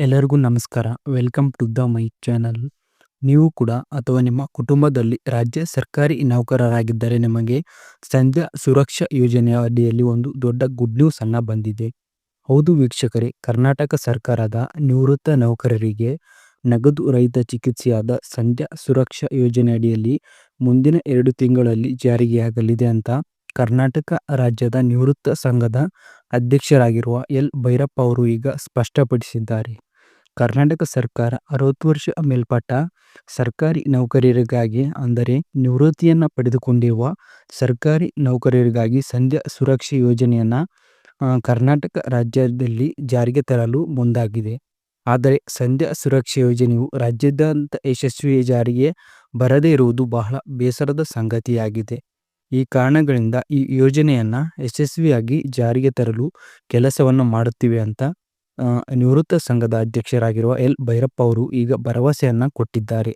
ಎಲ್ಲರಿಗೂ ನಮಸ್ಕಾರ. Welcome to the my channel. ನೀವು ಕೂಡ ಅಥವಾ ನಿಮ್ಮ ಕುಟುಂಬದಲ್ಲಿ ರಾಜ್ಯ ಸರ್ಕಾರಿ ನೌಕರರಾಗಿದ್ದರೆ ನಿಮಗೆ ಸಂಧ್ಯಾ ಸುರಕ್ಷಾ ಯೋಜನೆಯ ಅಡಿಯಲ್ಲಿ ಒಂದು ದೊಡ್ಡ ಗುಡ್ ನ್ಯೂಸ್ ಅನ್ನ ಬಂದಿದೆ. ಹೌದು ವೀಕ್ಷಕರೇ, ಕರ್ನಾಟಕ ಸರ್ಕಾರದ ನಿವೃತ್ತ ನೌಕರರಿಗೆ ನಗದು ರಹಿತ ಚಿಕಿತ್ಸೆಯಾದ ಸಂಧ್ಯಾ ಸುರಕ್ಷಾ ಯೋಜನೆ ಅಡಿಯಲ್ಲಿ ಮುಂದಿನ ಎರಡು ತಿಂಗಳಲ್ಲಿ ಜಾರಿಗೆಯಾಗಲಿದೆ ಅಂತ ಕರ್ನಾಟಕ ರಾಜ್ಯದ ನಿವೃತ್ತ ಸಂಘದ ಅಧ್ಯಕ್ಷರಾಗಿರುವ ಎಲ್. ಭೈರಪ್ಪ ಅವರು ಈಗ ಸ್ಪಷ್ಟಪಡಿಸಿದ್ದಾರೆ. ಕರ್ನಾಟಕ ಸರ್ಕಾರ ಅರವತ್ತು ವರ್ಷ ಮೇಲ್ಪಟ್ಟ ಸರ್ಕಾರಿ ನೌಕರರಿಗಾಗಿ, ಅಂದರೆ ನಿವೃತ್ತಿಯನ್ನು ಪಡೆದುಕೊಂಡಿರುವ ಸರ್ಕಾರಿ ನೌಕರರಿಗಾಗಿ ಸಂಧ್ಯಾ ಸುರಕ್ಷಾ ಯೋಜನೆಯನ್ನು ಕರ್ನಾಟಕ ರಾಜ್ಯದಲ್ಲಿ ಜಾರಿಗೆ ತರಲು ಮುಂದಾಗಿದೆ. ಆದರೆ ಸಂಧ್ಯಾ ಸುರಕ್ಷಾ ಯೋಜನೆಯು ರಾಜ್ಯಾದ್ಯಂತ ಯಶಸ್ವಿ ಜಾರಿಗೆ ಬರದೇ ಇರುವುದು ಬಹಳ ಬೇಸರದ ಸಂಗತಿಯಾಗಿದೆ. ಈ ಕಾರಣಗಳಿಂದ ಈ ಯೋಜನೆಯನ್ನು ಯಶಸ್ವಿಯಾಗಿ ಜಾರಿಗೆ ತರಲು ಕೆಲಸವನ್ನು ಮಾಡುತ್ತಿವೆ ಅಂತ ನಿವೃತ್ತ ಸಂಘದ ಅಧ್ಯಕ್ಷರಾಗಿರುವ ಎಲ್. ಭೈರಪ್ಪ ಅವರು ಈಗ ಭರವಸೆಯನ್ನ ಕೊಟ್ಟಿದ್ದಾರೆ.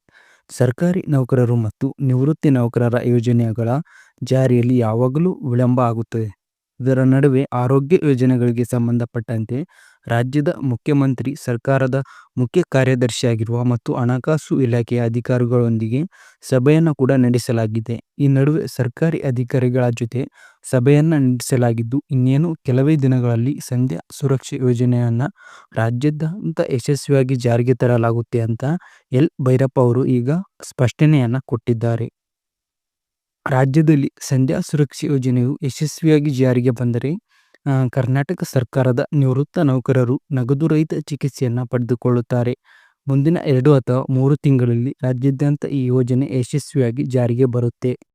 ಸರ್ಕಾರಿ ನೌಕರರು ಮತ್ತು ನಿವೃತ್ತಿ ನೌಕರರ ಯೋಜನೆಗಳ ಜಾರಿಯಲ್ಲಿ ಯಾವಾಗಲೂ ವಿಳಂಬ ಆಗುತ್ತದೆ. ಇದರ ನಡುವೆ ಆರೋಗ್ಯ ಯೋಜನೆಗಳಿಗೆ ಸಂಬಂಧಪಟ್ಟಂತೆ ರಾಜ್ಯದ ಮುಖ್ಯಮಂತ್ರಿ, ಸರ್ಕಾರದ ಮುಖ್ಯ ಕಾರ್ಯದರ್ಶಿಯಾಗಿರುವ ಮತ್ತು ಹಣಕಾಸು ಇಲಾಖೆಯ ಅಧಿಕಾರಿಗಳೊಂದಿಗೆ ಸಭೆಯನ್ನು ಕೂಡ ನಡೆಸಲಾಗಿದೆ. ಈ ನಡುವೆ ಸರ್ಕಾರಿ ಅಧಿಕಾರಿಗಳ ಜೊತೆ ಸಭೆಯನ್ನು ನಡೆಸಲಾಗಿದ್ದು, ಇನ್ನೇನು ಕೆಲವೇ ದಿನಗಳಲ್ಲಿ ಸಂಧ್ಯಾ ಸುರಕ್ಷಾ ಯೋಜನೆಯನ್ನು ರಾಜ್ಯದಂತ ಯಶಸ್ವಿಯಾಗಿ ಜಾರಿಗೆ ತರಲಾಗುತ್ತೆ ಅಂತ ಎಲ್. ಭೈರಪ್ಪ ಅವರು ಈಗ ಸ್ಪಷ್ಟನೆಯನ್ನು ಕೊಟ್ಟಿದ್ದಾರೆ. ರಾಜ್ಯದಲ್ಲಿ ಸಂಧ್ಯಾ ಸುರಕ್ಷಾ ಯೋಜನೆಯು ಯಶಸ್ವಿಯಾಗಿ ಜಾರಿಗೆ ಬಂದರೆ ಕರ್ನಾಟಕ ಸರ್ಕಾರದ ನಿವೃತ್ತ ನೌಕರರು ನಗದು ರಹಿತ ಚಿಕಿತ್ಸೆಯನ್ನು ಪಡೆದುಕೊಳ್ಳುತ್ತಾರೆ. ಮುಂದಿನ ಎರಡು ಅಥವಾ ಮೂರು ತಿಂಗಳಲ್ಲಿ ರಾಜ್ಯಾದ್ಯಂತ ಈ ಯೋಜನೆ ಯಶಸ್ವಿಯಾಗಿ ಜಾರಿಗೆ ಬರುತ್ತೆ.